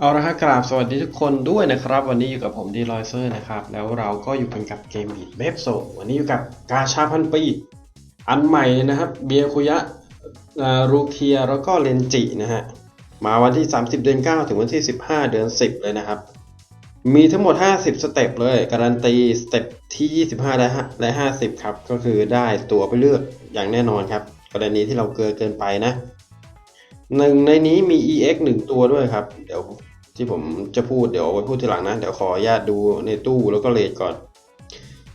เอาละฮะกราบสวัสดีทุกคนด้วยนะครับ วันนี้อยู่กับผมดีลอยเซอร์นะครับ แล้วเราก็อยู่กันกับเกมบีดเบฟโซวันนี้อยู่กับกาชาพันปีอันใหม่นะครับเบียคุยะรูเคียแล้วก็เลนจินะฮะมาวันที่ 30 เดือน 9 ถึงวันที่ 15 เดือน 10 เลยนะครับ มีทั้งหมด 50 สเต็ปเลย การันตีสเต็ปที่ 25 และ5และ50 ครับ ก็คือได้ตัวไปเลือกอย่างแน่นอนครับ กรณีที่เราเกินเกินไปนะหนึ่งในนี้มี EX หนึ่งตัวด้วยครับ เดี๋ยว ที่ผมจะพูดเดี๋ยวเอาไว้พูดทีหลังนะ เดี๋ยวขออนุญาตดูในตู้แล้วก็เลทก่อน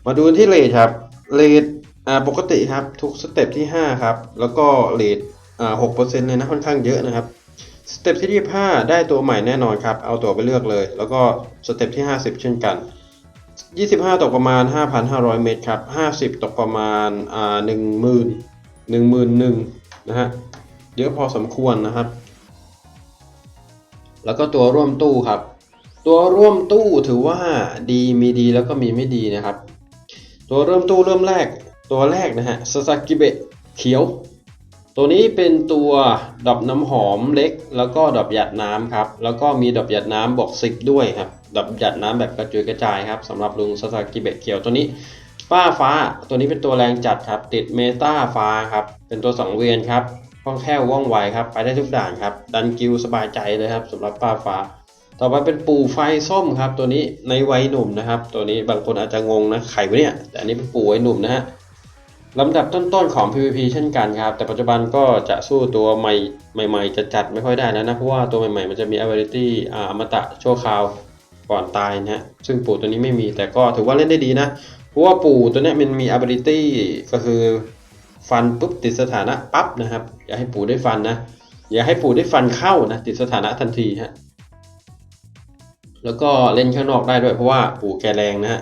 มาดูที่เลทครับเลทอ่าปกติครับทุกสเต็ปที่ 5 ครับ แล้วก็เลทอ่าหกเปอร์เซ็นต์เลยนะค่อนข้างเยอะนะครับสเต็ปที่ 25 ได้ตัวใหม่แน่นอนครับ เอาตัวไปเลือกเลย แล้วก็สเต็ปที่ 50 เช่นกัน 25 ตกประมาณ 5,500 เมตรครับ 50 ตกประมาณอ่า10,000 11,000นะฮะ เยอะพอสมควรนะครับ แล้วก็ตัวร่วมตู้ครับ ตัวร่วมตู้ถือว่าดีมีดีแล้วก็มีไม่ดีนะครับ ตัวเริ่มตู้เริ่มแรก ตัวแรกนะฮะสซากิเบะเขียว ตัวนี้เป็นตัวดอกน้ำหอมเล็ก แล้วก็ดอกหยัดน้ำครับ แล้วก็มีดอกหยัดน้ำบอกสิบด้วยครับดอกหยัดน้ำแบบกระจุยกระจายครับสำหรับลุงสซากิเบะเขียวตัวนี้ฟ้าฟ้าตัวนี้เป็นตัวแรงจัดครับ ติดเมตาฟ้าครับ เป็นตัวสังเวียนครับ คล่องแคล่วว่องไวครับ ไปได้ทุกด่านครับ ดันกิวสบายใจเลยครับสำหรับป้าฟ้า ต่อไปเป็นปู่ไฟส้มครับ ตัวนี้ในวัยหนุ่มนะครับ ตัวนี้บางคนอาจจะงงนะไข่วะเนี่ยแต่อันนี้เป็นปู่วัยหนุ่มนะฮะลำดับต้นๆของ PVP เช่นกันครับ แต่ปัจจุบันก็จะสู้ตัวใหม่ใหม่ๆจะจัดไม่ค่อยได้แล้วนะ เพราะว่าตัวใหม่ๆมันจะมี ability อ่าอมตะชั่วคราวก่อนตายนะฮะซึ่งปู่ตัวนี้ไม่มีแต่ก็ถือว่าเล่นได้ดีนะ เพราะว่าปู่ตัวเนี้ยมันมี ability ก็คือ ฟันปุ๊บติดสถานะปั๊บนะครับ อย่าให้ปู่ได้ฟันนะ อย่าให้ปู่ได้ฟันเข้านะ ติดสถานะทันทีฮะแล้วก็เล่นข้างนอกได้ด้วยเพราะว่าปู่แกแรงนะฮะ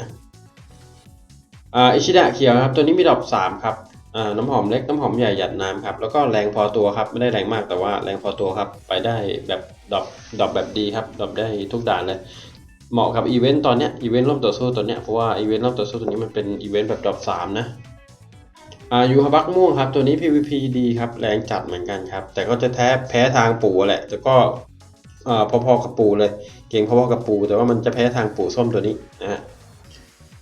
อ่าอิชิดะเขียวครับตัวนี้มีดอกสามครับอ่าน้ำหอมเล็กน้ำหอมใหญ่หยัดน้ำครับแล้วก็แรงพอตัวครับไม่ได้แรงมากแต่ว่าแรงพอตัวครับ ไปได้แบบดอกดอกแบบดีครับดอกได้ทุกด่านเลยเหมาะกับอีเวนต์ตอนเนี้ยอีเวนต์ร่วมต่อสู้ตัวเนี้ยเพราะว่าอีเวนต์ร่วมต่อสู้ตัวนี้มันเป็นอีเวนต์แบบดอปสามนะ อ่ายูฮาบักม่วงครับ ตัวนี้ PVP ดีครับ แรงจัดเหมือนกันครับ แต่ก็จะแท้แพ้ทางปู่แหละแต่ก็อ่าพอๆกับปู่เลย เก่งพอๆกับปู่แต่ว่ามันจะแพ้ทางปู่ส้มตัวนี้นะฮะ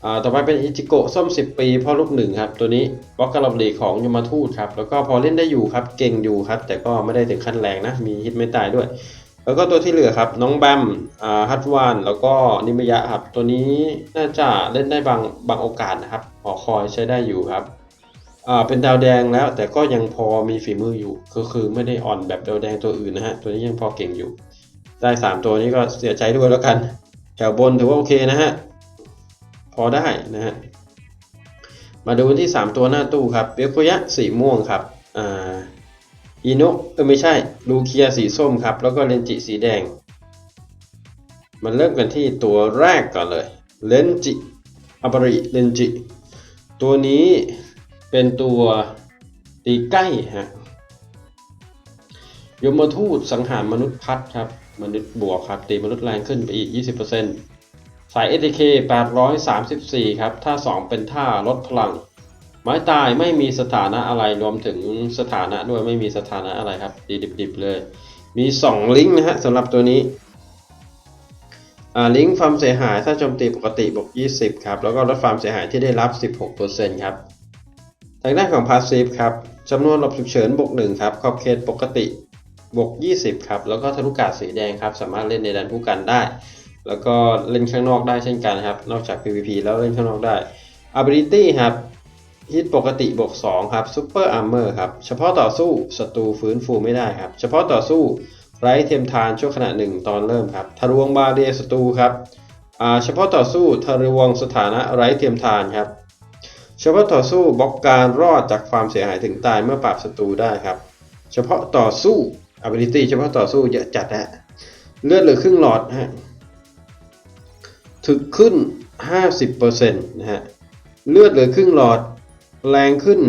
อ่าต่อไปเป็นอิจิโกะส้ม 10 ปีพ่อลูกหนึ่งครับ ตัวนี้บล็อกกระลบหลีของยมทูตครับ แล้วก็พอเล่นได้อยู่ครับ เก่งอยู่ครับ แต่ก็ไม่ได้ถึงขั้นแรงนะ มีฮิตไม่ตายด้วย แล้วก็ตัวที่เหลือครับ น้องแบมอ่าฮัตวานแล้วก็นิมยะครับ ตัวนี้น่าจะเล่นได้บางบางโอกาสนะครับหอคอยใช้ได้อยู่ครับ เป็นดาวแดงแล้ว แต่ก็ยังพอมีฝีมืออยู่ ก็คือไม่ได้อ่อนแบบดาวแดงตัวอื่นนะฮะ ตัวนี้ยังพอเก่งอยู่ ได้สามตัวนี้ก็เสียใจด้วยแล้วกัน แถวบนถือว่าโอเคนะฮะ พอได้นะฮะ มาดูที่ 3 ตัวหน้าตู้ครับเบโกยะสีม่วงครับอ่าอีโนะเออไม่ใช่ ลูเคียสีส้มครับ แล้วก็เลนจิสีแดง มันเริ่มกันที่ตัวแรกก่อนเลย เลนจิอาบริเลนจิ ตัวนี้ เป็นตัวตีใกล้ฮะยมทูตสังหารมนุษย์พัดครับ มนุษย์บวกครับ ตีมนุษย์แรงขึ้นไปอีก 20%สาย ATK 834 ครับถ้า2 เป็นท่าลดพลัง ไม้ตายไม่มีสถานะอะไรรวมถึงสถานะด้วยไม่มีสถานะอะไรครับดีดิบๆเลย มี 2 ลิงก์นะฮะสำหรับตัวนี้อ่าลิงก์ความเสียหายถ้าโจมตีปกติบวก 20 ครับ แล้วก็ลดความเสียหายที่ได้รับ 16%ครับ ทางด้านของพาสซีฟครับจำนวนหลบฉุกเฉินบวก1ครับขอบเขตปกติบวก20 ครับ แล้วก็ทะลุกาศสีแดงครับ สามารถเล่นในแดนผู้กันได้ แล้วก็เล่นข้างนอกได้เช่นกันครับ นอกจาก PVP แล้วเล่นข้างนอกได้ Ability ครับฮิตปกติบวก2ครับซูเปอร์อาร์เมอร์ครับ เฉพาะต่อสู้ศัตรูฟื้นฟูไม่ได้ครับ เฉพาะต่อสู้ไร้เทียมทานช่วงขณะหนึ่งตอนเริ่มครับ ทะลวงบาเรียศัตรูครับเฉพาะต่อสู้ทะลวงสถานะไร้เทียมทานครับ เฉพาะต่อสู้บล็อกการรอดจากความเสียหายถึงตายเมื่อปราบศัตรูได้ครับ เฉพาะต่อสู้ ability เฉพาะต่อสู้เยอะจัดฮะเลือดเหลือครึ่งหลอดฮะถึกขึ้น 50%นะฮะเลือดเหลือครึ่งหลอดแรงขึ้น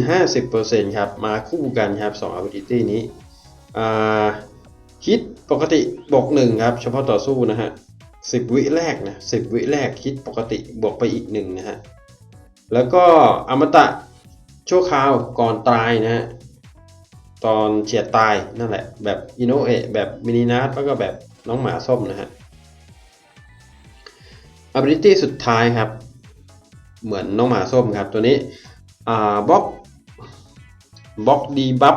50%ครับ มาคู่กันครับ2 ability นี้ฮิตปกติบวก1ครับ เฉพาะต่อสู้นะฮะ10 วิแรกนะ10 วิแรกฮิตปกติบวกไปอีก1นะฮะ แล้วก็อมตะชั่วคราวก่อนตายนะฮะตอนเฉียดตายนั่นแหละ แบบอินโนเอะแบบมินินาร์แล้วก็แบบน้องหมาส้มนะฮะ ability สุดท้ายครับ เหมือนน้องหมาส้มครับ ตัวนี้อ่าบล็อกบล็อกดีบัฟ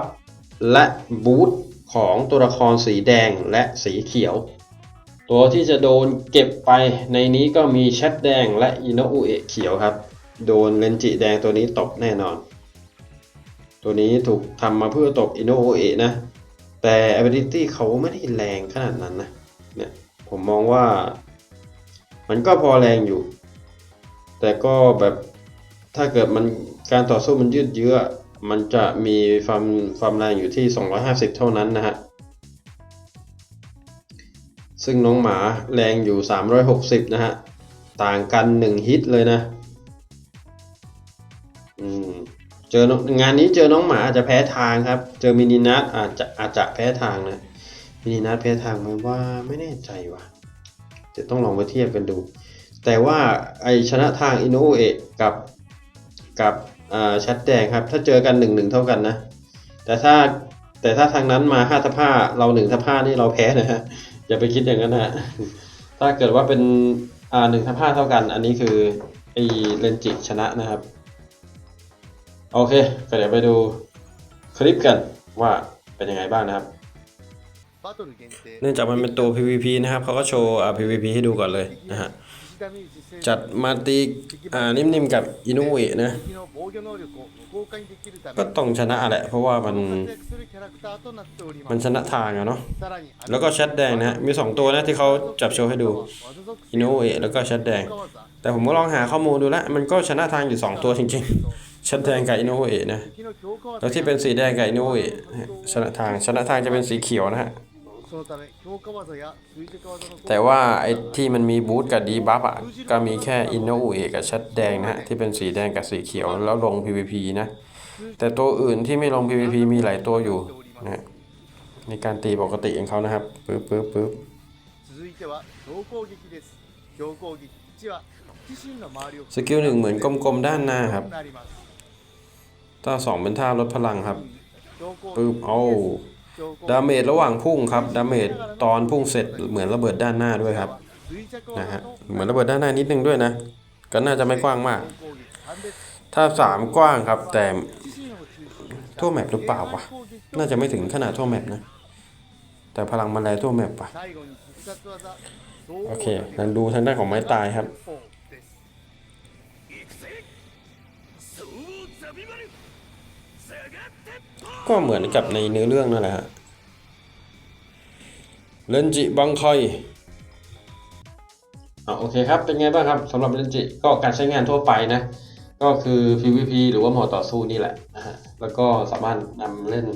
และบูทของตัวละครสีแดงและสีเขียว ตัวที่จะโดนเก็บไปในนี้ก็มีแชทแดงและอินโนอุเอะเขียวครับ โดนเลนจิแดงตัวนี้ตบแน่นอน ตัวนี้ถูกทำมาเพื่อตบอินโนโอเอะนะ แต่ ability เขาไม่ได้แรงขนาดนั้นนะ เนี่ย ผมมองว่า มันก็พอแรงอยู่ แต่ก็แบบถ้าเกิดมันการต่อสู้มันยืดเยื้อ มันจะมีความความแรงอยู่ที่ 250 เท่านั้นนะฮะ ซึ่งน้องหมาแรงอยู่ 360 นะฮะ ต่างกัน 1 ฮิตเลยนะ เจองานนี้เจอน้องหมาอาจจะแพ้ทางครับ เจอมินินัทอาจจะอาจจะแพ้ทางนะมินินัทแพ้ทางไหมว่าไม่แน่ใจว่ะจะต้องลองไปเทียบกันดู แต่ว่าไอชนะทางอินโนเอะกับกับชัดแดงครับ ถ้าเจอกันหนึ่งหนึ่งเท่ากันนะ แต่ถ้าแต่ถ้าทางนั้นมาห้าทับห้าเราหนึ่งทับห้านี่เราแพ้นะฮะอย่าไปคิดอย่างนั้นนะถ้าเกิดว่าเป็นอ่าหนึ่งทับห้าเท่ากัน อันนี้คือไอเลนจิชนะนะครับ โอเค ก็เดี๋ยวไปดูคลิปกันว่าเป็นยังไงบ้างนะครับ เนื่องจากมันเป็นตัว PVP นะครับเขาก็โชว์ PVP ให้ดูก่อนเลยนะฮะ จัดมาตีนิ่มๆกับอินุเอะนะ ก็ต้องชนะแหละ เพราะว่ามันมันชนะทางอะเนาะ แล้วก็ชัดแดงนะฮะ มี 2 ตัวนะที่เขาจับโชว์ให้ดูอินุเอะแล้วก็ชัดแดง แต่ผมก็ลองหาข้อมูลดูแล้ว มันก็ชนะทางอยู่ 2 ตัวจริง ๆ ชั้นแดงกับอินโนเอะนะแล้วที่เป็นสีแดงกับอินโนเอะชนะทางชนะทางจะเป็นสีเขียวนะฮะแต่ว่าไอ้ที่มันมีบูทกับดีบัฟอะก็มีแค่อินโนเอะกับชัดแดงนะฮะที่เป็นสีแดงกับสีเขียวแล้วลง PVP นะแต่ตัวอื่นที่ไม่ลง PVP มีหลายตัวอยู่นะในการตีปกติของเขานะครับปึ๊บปึ๊บปึ๊บสกิลหนึ่งเหมือนกลมๆด้านหน้าครับ ถ้าสองเป็นท่าลดพลังครับปึ๊บเอาดาเมจระหว่างพุ่งครับ ดาเมจตอนพุ่งเสร็จเหมือนระเบิดด้านหน้าด้วยครับ นะฮะ เหมือนระเบิดด้านหน้านิดนึงด้วยนะ ก็น่าจะไม่กว้างมาก ถ้าสามกว้างครับ แต่ทั่วแมปหรือเปล่าวะ น่าจะไม่ถึงขนาดทั่วแมปนะ แต่พลังมันแรงทั่วแมปปะโอเคลองดูทางด้านของไม้ตายครับ ก็เหมือนกับในเนื้อเรื่องนั่นแหละฮะเลนจิบังคอยอ่าโอเคครับ เป็นไงบ้างครับสำหรับเลนจิก็การใช้งานทั่วไปนะ ก็คือ PVP หรือว่าหมอต่อสู้นี่แหละนะฮะแล้วก็สามารถนำเล่น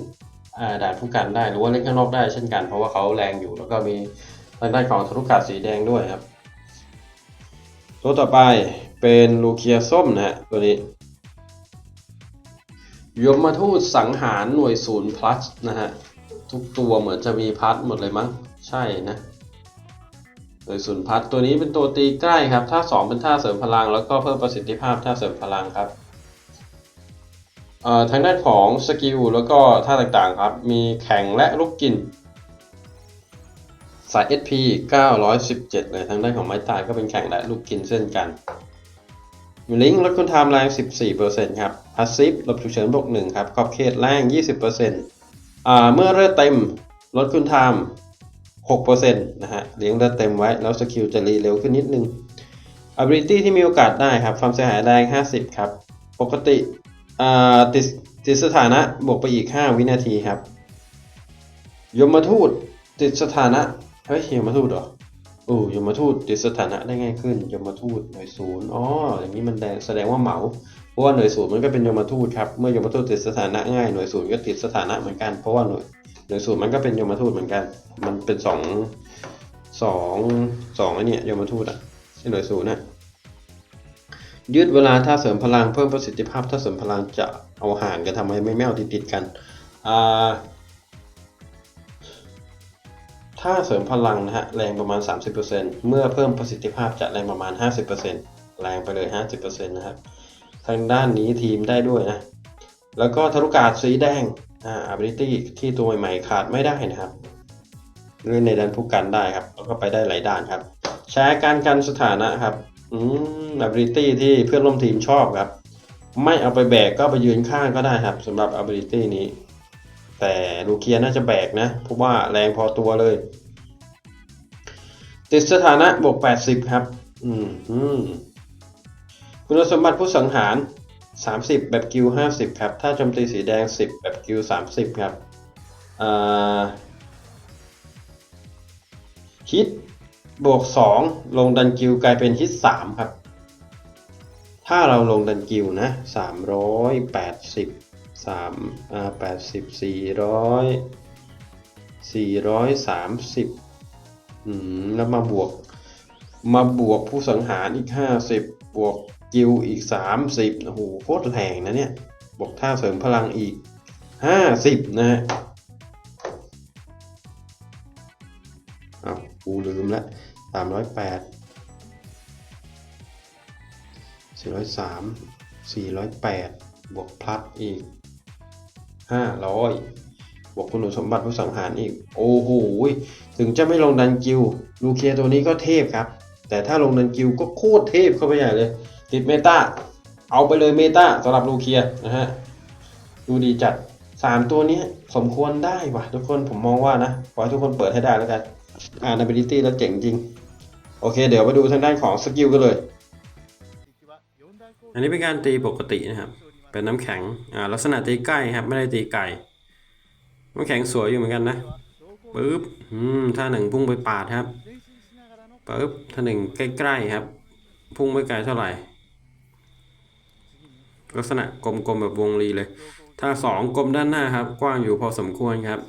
อ่าด่านผู้กันได้หรือว่าเล่นข้างนอกได้เช่นกัน เพราะว่าเขาแรงอยู่ แล้วก็มีทางด้านของธนุกาสีแดงด้วยครับ ตัวต่อไปเป็นลูเคียส้มนะฮะตัวนี้ ยมมาทูตสังหารหน่วยศูนย์พลัสนะฮะ ทุกตัวเหมือนจะมีพัดหมดเลยมั้ง ใช่นะ หน่วยศูนย์พัดตัวนี้เป็นตัวตีใกล้ครับท่า2เป็นท่าเสริมพลัง แล้วก็เพิ่มประสิทธิภาพท่าเสริมพลังครับเอ่อทางด้านของสกิลแล้วก็ท่าต่างๆครับ มีแข่งและลูกกินสาย SP 917เลยทางด้านของไม้ตายก็เป็นแข่งและลูกกินเช่นกัน ลิงก์ลดคุณไทม์แรง14%ครับพาสซีฟลบฉุกเฉินบวก1ครับขอบเขตแรง20%อ่าเมื่อเลือดเต็มลดคุณไทม์6%นะฮะเลี้ยงเลือดเต็มไว้ แล้วสกิลจะรีเร็วขึ้นนิดนึง ability ที่มีโอกาสได้ครับความเสียหายแรง 50 ครับ ปกติอ่าติดติดสถานะบวกไปอีก 5 วินาทีครับ ยมทูตติดสถานะ เฮ้ยยมทูตเหรอ โอ้ยมทูตติดสถานะได้ง่ายขึ้นยมทูตหน่วยศูนย์อ๋ออย่างนี้มันแดงแสดงว่าเหมาเพราะว่าหน่วยศูนย์มันก็เป็นยมทูตครับเมื่อยมทูตติดสถานะง่ายหน่วยศูนย์ก็ติดสถานะเหมือนกันเพราะว่าหน่วยหน่วยศูนย์มันก็เป็นยมทูตเหมือนกัน มันเป็นสองสองสองไอ้เนี่ยยมทูตอะไอ้หน่วยศูนย์น่ะยืดเวลาถ้าเสริมพลังเพิ่มประสิทธิภาพถ้าเสริมพลังจะเอาห่างกันทำให้ไม่แมวติดติดกันอ่า ถ้าเสริมพลังนะฮะแรงประมาณ 30%เมื่อเพิ่มประสิทธิภาพจะแรงประมาณ 50%แรงไปเลย 50%นะครับทางด้านนี้ทีมได้ด้วยนะ แล้วก็ธรุกาศสีแดงอ่า ability ที่ตัวใหม่ๆขาดไม่ได้นะครับเล่นในด้านผู้กันได้ครับแล้วก็ไปได้หลายด้านครับแชร์การกันสถานะครับอืม ability ที่เพื่อนร่วมทีมชอบครับ ไม่เอาไปแบกก็ไปยืนข้างก็ได้ครับสำหรับ ability นี้ แต่ลูเคียน่าจะแบกนะเพราะว่าแรงพอตัวเลย ติดสถานะบวก 80 ครับ อืมคุณสมบัติผู้สังหาร 30 แบบกิล50 ครับ ถ้าโจมตีสีแดง 10 แบบกิล30 ครับฮิตบวก 2 ลงดันกิลกลายเป็นฮิต3ครับ ถ้าเราลงดันกิลนะ 380 สามอ่าแปดสิบสี่ร้อยสี่ร้อยสามสิบอืมแล้วมาบวก มาบวกผู้สังหารอีกห้าสิบบวกกิลอีกสามสิบโอ้โหโคตรแรงนะเนี่ยบวกท่าเสริมพลังอีกห้าสิบนะฮะอ้าวกูลืมละสามร้อยแปดสี่ร้อยสามสี่ร้อยแปดบวกพลัสอีก ห้าร้อยบวกคุณสมบัติผู้สังหารอีก โอ้โห ถึงจะไม่ลงดันกิลลูเคียตัวนี้ก็เทพครับ แต่ถ้าลงดันกิวก็โคตรเทพเข้าไปใหญ่เลย ติดเมตาเอาไปเลยเมตาสำหรับลูเคียนะฮะ ดูดีจัด 3 ตัวนี้สมควรได้ว่ะทุกคนผมมองว่านะขอให้ทุกคนเปิดให้ได้แล้วกันอ่าน ability แล้วเจ๋งจริง โอเค เดี๋ยวมาดูทางด้านของสกิลกันเลย อันนี้เป็นการตีปกตินะครับ็นน้ำแข็งอ่าลักษณะตีใกล้ครับไม่ได้ตีไกลน้ำแข็งสวยอยู่เหมือนกันนะปึ๊บถ้าหนึ่งพุ่งไปปาดครับปึ๊บถ้าหนึ่งใกล้ๆครับ พุ่งไปไกลเท่าไหร่ ลักษณะกลมๆแบบวงรีเลยถ้าสองกลมด้านหน้าครับ กว้างอยู่พอสมควรครับ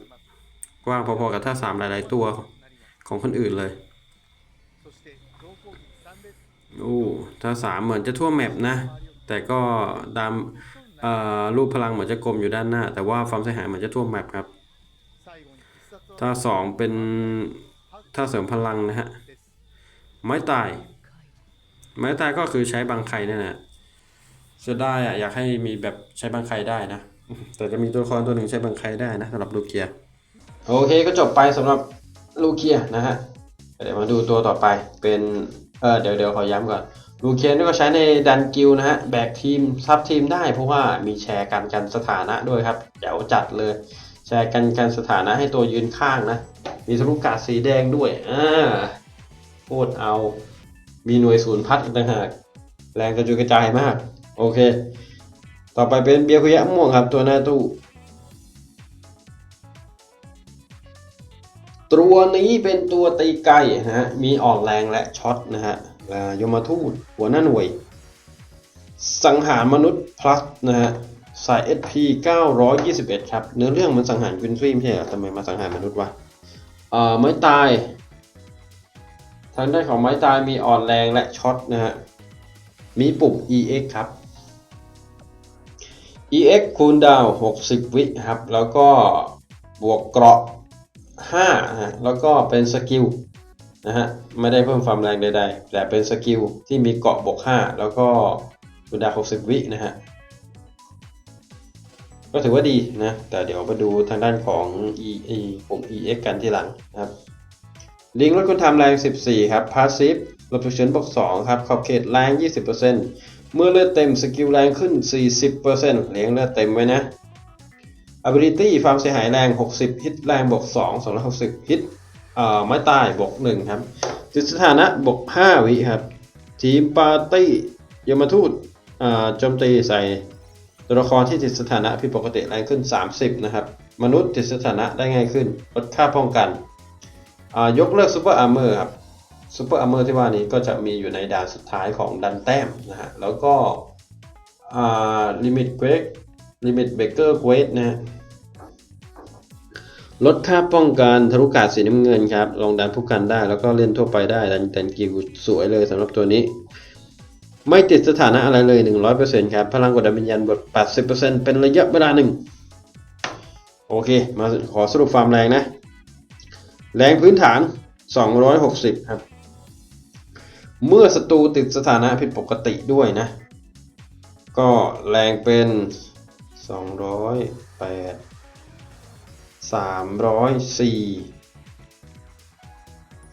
กว้างพอๆกับถ้าสามหลายๆตัวของคนอื่นเลยโอ้ถ้าสามเหมือนจะทั่วแมปนะ แต่ก็ดาม รูปพลังเหมือนจะกลมอยู่ด้านหน้า แต่ว่าความเสียหายเหมือนจะท่วมแมปครับ ถ้า 2 เป็นถ้าเสริมพลังนะฮะ ไม้ตาย ไม้ตายก็คือใช้บังไข่นี่แหละจะได้อะอยากให้มีแบบใช้บังไข่ได้นะ แต่จะมีตัวละครตัวหนึ่งใช้บังไข่ได้นะสำหรับลูเกีย โอเคก็จบไปสำหรับลูเกียนะฮะ เดี๋ยวมาดูตัวต่อไปเป็น เออเดี๋ยวเดี๋ยวขอย้ำก่อน ลูเคียนี่ก็ใช้ในดันกิลนะฮะ แบกทีมซับทีมได้เพราะว่ามีแชร์กันกันสถานะด้วยครับเดี๋ยวจัดเลย แชร์กันกันสถานะให้ตัวยืนข้างนะ มีทะลุกาดสีแดงด้วยอ่าโคตรเอา มีหน่วยศูนย์พัดต่างหากแรงกระจุยกระจายมาก โอเค ต่อไปเป็นเบียร์คุยะม่วงครับตัวหน้าตู้ตัวนี้เป็นตัวตีไก่นะฮะ มีอ่อนแรงและช็อตนะฮะ ยมทูตหัวหน้าหน่วย สังหารมนุษย์ plus นะฮะสาย SP 921 ครับ เนื้อเรื่องมันสังหารควินฟรีไม่ใช่เหรอทำไมมาสังหารมนุษย์วะอ่าไม้ตาย ทางด้านของไม้ตายมีอ่อนแรงและช็อตนะฮะ มีปุ่ม EX ครับ EX คูณดาว 60 วิครับ แล้วก็บวกเกราะ5ฮะแล้วก็เป็นสกิล นะฮะไม่ได้เพิ่มความแรงใดๆ แต่เป็นสกิลที่มีเกาะบวก5 แล้วก็คูดา60 วินะฮะก็ถือว่าดีนะ แต่เดี๋ยวมาดูทางด้านของ E E ปุ่ม EX กันที่หลังนะครับ ลิงก์ลดคุณทำแรง 14 ครับพาสซีฟลบฉุกเฉินบวก2ครับขอบเขตแรง 20%เมื่อเลือดเต็มสกิลแรงขึ้น 40%เลี้ยงเลือดเต็มไว้นะ ability ความเสียหายแรง 60 ฮิตแรงบวก2 260 ฮิต เอ่อไม้ตายบวก1ครับติดสถานะบวก5วิครับ ทีมปาร์ตี้ยมทูตอ่าโจมตีใส่ตัวละครที่ติดสถานะผิดปกติแรงขึ้น 30 นะครับ มนุษย์ติดสถานะได้ง่ายขึ้น ลดค่าป้องกันอ่ายกเลิกซูเปอร์อาร์เมอร์ครับซูเปอร์อาร์เมอร์ที่ว่านี้ก็จะมีอยู่ในด่านสุดท้ายของดันแต้มนะฮะ แล้วก็อ่าลิมิตเควกลิมิตเบเกอร์เควสนะฮะ ลดค่าป้องกันทะลุกาดสีน้ำเงินครับลงดันผู้กันได้ แล้วก็เล่นทั่วไปได้ ดันดันกิวสวยเลยสำหรับตัวนี้ ไม่ติดสถานะอะไรเลย 100%ครับ พลังกดดันวิญญาณบท 80%เป็นระยะเวลาหนึ่ง โอเค มาขอสรุปความแรงนะ แรงพื้นฐาน 260 ครับ เมื่อศัตรูติดสถานะผิดปกติด้วยนะ ก็แรงเป็น 208 สามร้อยสี่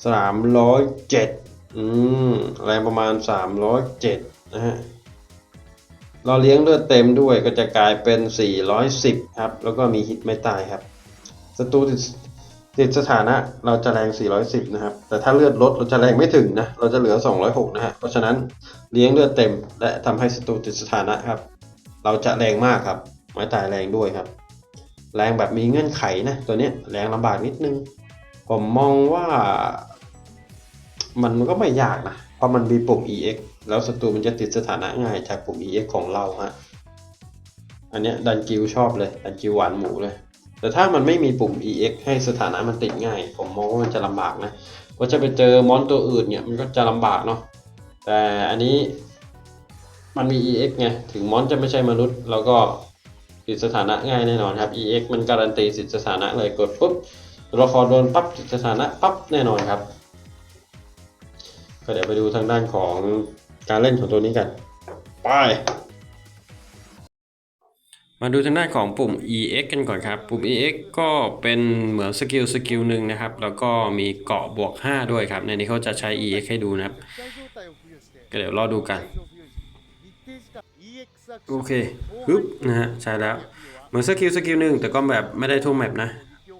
สามร้อยเจ็ดอืมแรงประมาณสามร้อยเจ็ดนะฮะเราเลี้ยงเลือดเต็มด้วยก็จะกลายเป็น 410 ครับ แล้วก็มีฮิตไม่ตายครับศัตรูติดสถานะเราจะแรง 410 นะครับ แต่ถ้าเลือดลดเราจะแรงไม่ถึงนะ เราจะเหลือ 206 นะฮะ เพราะฉะนั้นเลี้ยงเลือดเต็ม และทำให้ศัตรูติดสถานะครับ เราจะแรงมากครับ ไม้ตายแรงด้วยครับ แรงแบบมีเงื่อนไขนะตัวนี้แรงลำบากนิดนึง ผมมองว่ามันก็ไม่ยากนะ เพราะมันมีปุ่ม EX แล้วศัตรูมันจะติดสถานะง่ายจากปุ่ม EX ของเราฮะอันเนี้ยดันกิวชอบเลยดันกิวหวานหมูเลย แต่ถ้ามันไม่มีปุ่ม EX ให้สถานะมันติดง่าย ผมมองว่ามันจะลำบากนะว่าจะไปเจอมอนตัวอื่นเนี่ยมันก็จะลำบากเนาะแต่อันนี้มันมี EX ไงถึงมอนจะไม่ใช่มนุษย์เราก็ สิทธิสถานะง่ายแน่นอนครับ EX มันการันตีสิทธิสถานะเลยกดปุ๊บละครโดนปั๊บสิทธิสถานะปั๊บแน่นอนครับ ก็เดี๋ยวไปดูทางด้านของการเล่นของตัวนี้กันไปมาดูทางด้านของปุ่ม EX กันก่อนครับ ปุ่ม EX ก็เป็นเหมือนสกิลสกิลหนึ่งนะครับ แล้วก็มีเกาะบวก 5 ด้วยครับ ในนี้เขาจะใช้ EX ให้ดูนะครับ ก็เดี๋ยวรอดูกัน โอเคปึ๊บนะฮะใช่แล้ว เหมือนสกิลสกิลหนึ่งแต่ก็แบบไม่ได้ทุ่วแมปนะ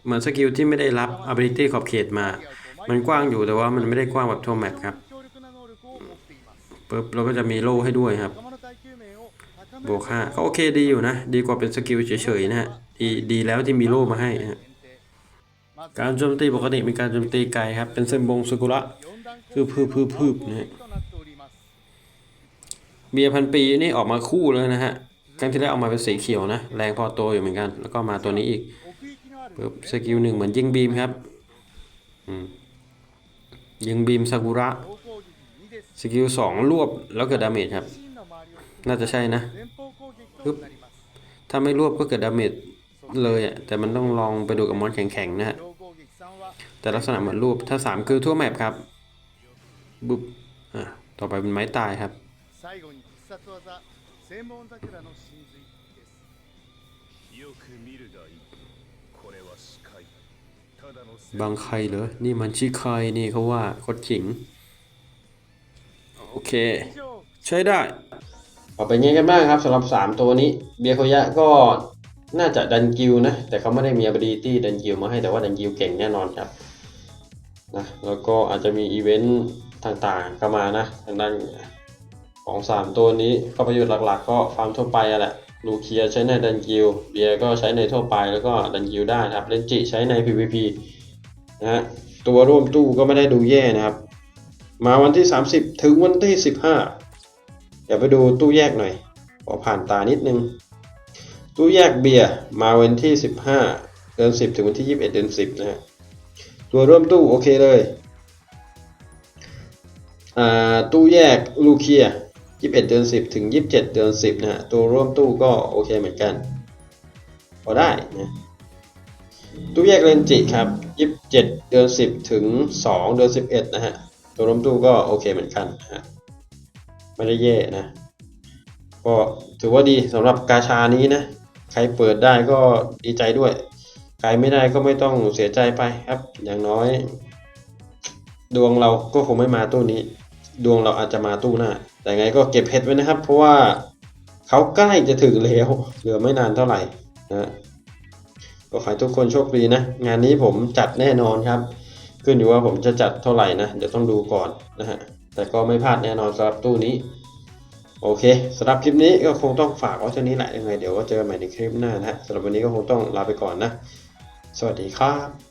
เหมือนสกิลที่ไม่ได้รับอาเบริตี้ขอบเขตมา มันกว้างอยู่แต่ว่ามันไม่ได้กว้างแบบทุ่วแมปครับปึ๊บเราก็จะมีโล่ให้ด้วยครับบวกห้าก็โอเคดีอยู่นะ ดีกว่าเป็นสกิลเฉยๆนะฮะดีดีแล้วที่มีโล่มาให้นะการโจมตีปกติมีการโจมตีไกลครับ เป็นเส้นวงสกุระคือพืบพืบพืบนะฮะ เบียร์พันปีนี่ออกมาคู่เลยนะฮะครั้งที่แล้วออกมาเป็นสีเขียวนะ แรงพอตัวอยู่เหมือนกัน แล้วก็มาตัวนี้อีกปึ๊บสกิลหนึ่งเหมือนยิงบีมครับยิงบีมซากุระสกิลสองรวบแล้วเกิดดาเมจครับ น่าจะใช่นะปึ๊บถ้าไม่รวบก็เกิดดาเมจเลยอะแต่มันต้องลองไปดูกับมอนแข็งๆนะฮะแต่ลักษณะเหมือนรวบถ้า 3 คือทั่วแมปครับบุบอะต่อไปเป็นไม้ตายครับ 必殺技千本桜の真髄ですよく見るがいいこれは視界ただの บางใครเหรอ นี่มันชิคายนี่เขาว่าโคดขิง โอเค 以上 ใช้ได้เอาเป็นไงกันบ้างครับสำหรับ 3 ตัวนี้ เบียร์โคยะก็น่าจะดันกิวนะ แต่เขาไม่ได้มี ability ดันกิวมาให้แต่ว่าดันกิวเก่งแน่นอนครับนะแล้วก็อาจจะมีอีเวนต์ต่างๆเข้ามานะทางด้าน ของ3ตัวนี้ก็ประโยชน์หลักๆ ก็ฟาร์มทั่วไปอะแหละลูเคียใช้ในดันกิวเบียก็ใช้ในทั่วไปแล้วก็ดันกิวได้นะครับเลนจิใช้ใน PVP นะฮะตัวร่วมตู้ก็ไม่ได้ดูแย่นะครับ มาวันที่ 30 ถึงวันที่ 15 เดี๋ยวไปดูตู้แยกหน่อยขอผ่านตานิดนึง ตู้แยกเบียร์มาวันที่ 15 เดือน 10 ถึงวันที่ 21 เดือน 10 นะฮะตัวร่วมตู้โอเคเลย อ่า ตู้แยกลูเคีย 21 เดือน 10 ถึง 27 เดือน 10 นะฮะ ตัวร่วมตู้ก็โอเคเหมือนกัน พอได้นะตู้แยกเลนจิครับ 27 เดือน 10 ถึง 2 เดือน 11 นะฮะ ตัวร่วมตู้ก็โอเคเหมือนกันฮะไม่ได้แย่นะ ก็ถือว่าดีสำหรับกาชานี้นะ ใครเปิดได้ก็ดีใจด้วย ใครไม่ได้ก็ไม่ต้องเสียใจไปครับ อย่างน้อย ดวงเราก็คงไม่มาตู้นี้ ดวงเราอาจจะมาตู้หน้า แต่ไงก็เก็บเพชรไว้นะครับ เพราะว่าเขาใกล้จะถึงแล้วเหลือไม่นานเท่าไหร่นะก็ขอให้ทุกคนโชคดีนะ งานนี้ผมจัดแน่นอนครับ ขึ้นอยู่ว่าผมจะจัดเท่าไหร่นะ เดี๋ยวต้องดูก่อนนะฮะแต่ก็ไม่พลาดแน่นอนสำหรับตู้นี้ โอเคสำหรับคลิปนี้ก็คงต้องฝากไว้เท่านี้แหละยังไงเดี๋ยวก็เจอกันใหม่ในคลิปหน้านะฮะสำหรับวันนี้ก็คงต้องลาไปก่อนนะ สวัสดีครับ